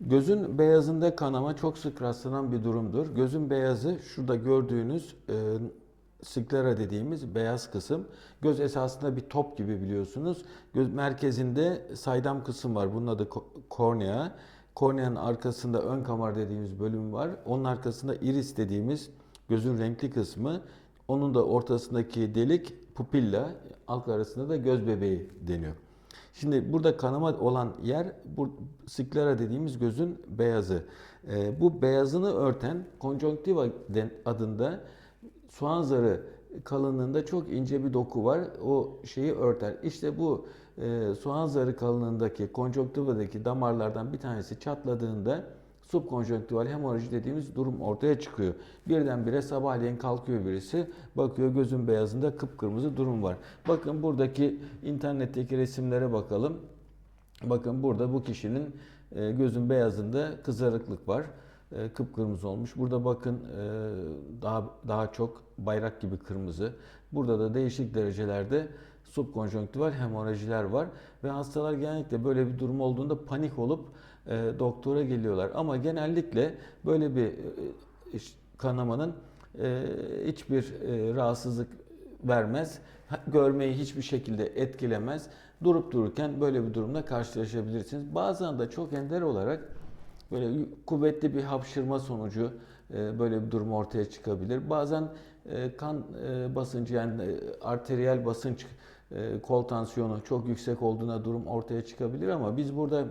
Gözün beyazında kanama çok sık rastlanan bir durumdur. Gözün beyazı şurada gördüğünüz e, sklera dediğimiz beyaz kısım. Göz esasında bir top gibi biliyorsunuz. Göz merkezinde saydam kısım var. Bunun adı ko- kornea. Korneanın arkasında ön kamar dediğimiz bölüm var. Onun arkasında iris dediğimiz gözün renkli kısmı. Onun da ortasındaki delik pupilla, halk arasında da göz bebeği deniyor. Şimdi burada kanama olan yer bu sklera dediğimiz gözün beyazı. Ee, bu beyazını örten konjonktiva adında soğan zarı kalınlığında çok ince bir doku var. O şeyi örter. İşte bu e, soğan zarı kalınlığındaki konjonktivadaki damarlardan bir tanesi çatladığında subkonjonktival hemorraji dediğimiz durum ortaya çıkıyor. Birdenbire sabahleyin kalkıyor birisi, bakıyor gözün beyazında kıpkırmızı durum var. Bakın buradaki internetteki resimlere bakalım. Bakın burada bu kişinin e, gözün beyazında kızarıklık var. E, Kıpkırmızı olmuş. Burada bakın e, daha daha çok bayrak gibi kırmızı. Burada da değişik derecelerde subkonjonktival hemorrajiler var ve hastalar genellikle böyle bir durum olduğunda panik olup e, doktora geliyorlar. Ama genellikle böyle bir e, kanamanın e, hiçbir e, rahatsızlık vermez. Görmeyi hiçbir şekilde etkilemez. Durup dururken böyle bir durumla karşılaşabilirsiniz. Bazen de çok ender olarak böyle kuvvetli bir hapşırma sonucu e, böyle bir durum ortaya çıkabilir. Bazen e, kan e, basıncı yani arteriyel basınç kol tansiyonu çok yüksek olduğuna durum ortaya çıkabilir ama biz burada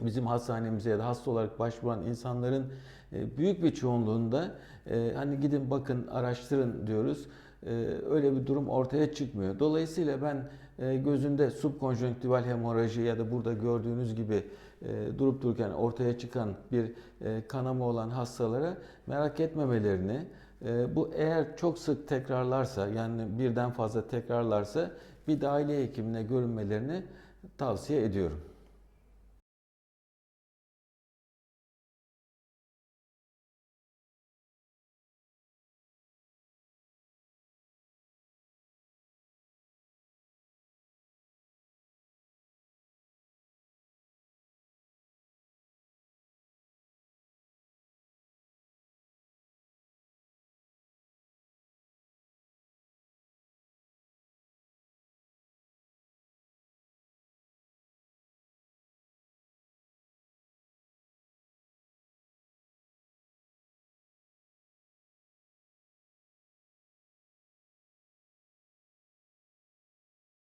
bizim hastanemize ya da hasta olarak başvuran insanların e, büyük bir çoğunluğunda e, hani gidin bakın araştırın diyoruz. E, Öyle bir durum ortaya çıkmıyor. Dolayısıyla ben e, gözünde subkonjonktival hemorraji ya da burada gördüğünüz gibi e, durup dururken ortaya çıkan bir e, kanama olan hastalara merak etmemelerini, e, bu eğer çok sık tekrarlarsa yani birden fazla tekrarlarsa bir dahiliye hekimine görünmelerini tavsiye ediyorum.